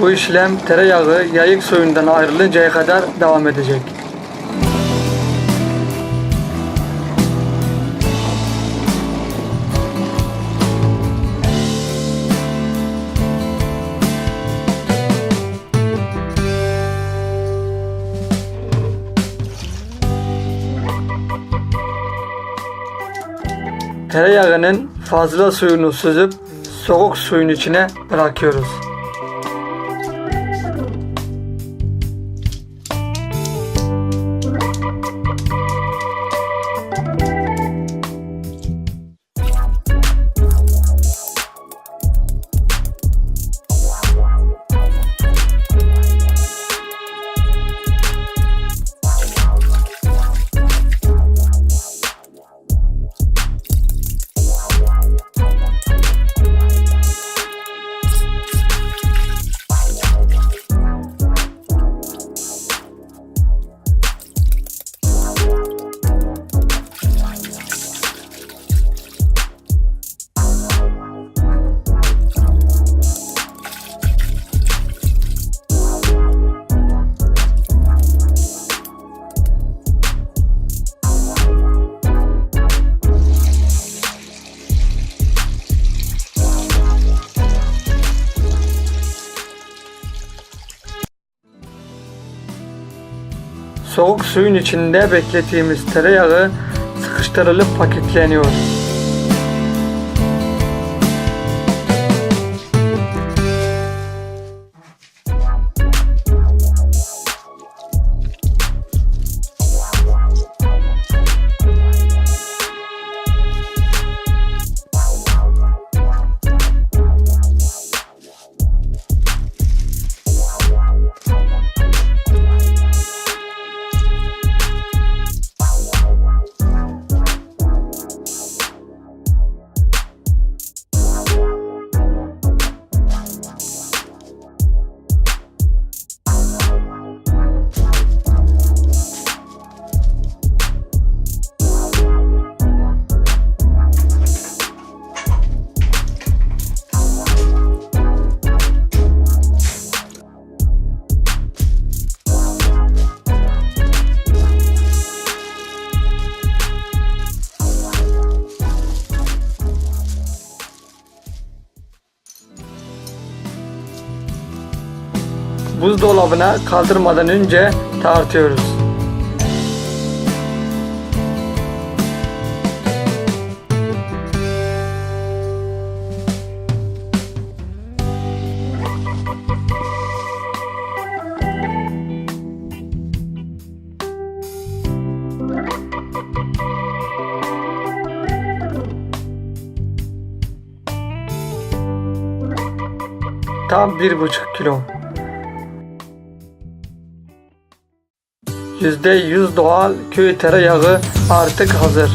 Bu işlem tereyağı yayık suyundan ayrılıncaya kadar devam edecek. Tereyağının fazla suyunu süzüp soğuk suyun içine bırakıyoruz. Soğuk suyun içinde beklettiğimiz tereyağı sıkıştırılıp paketleniyor. Buzdolabına kaldırmadan önce tartıyoruz. Tam bir buçuk kilo. %100 doğal köy tereyağı artık hazır.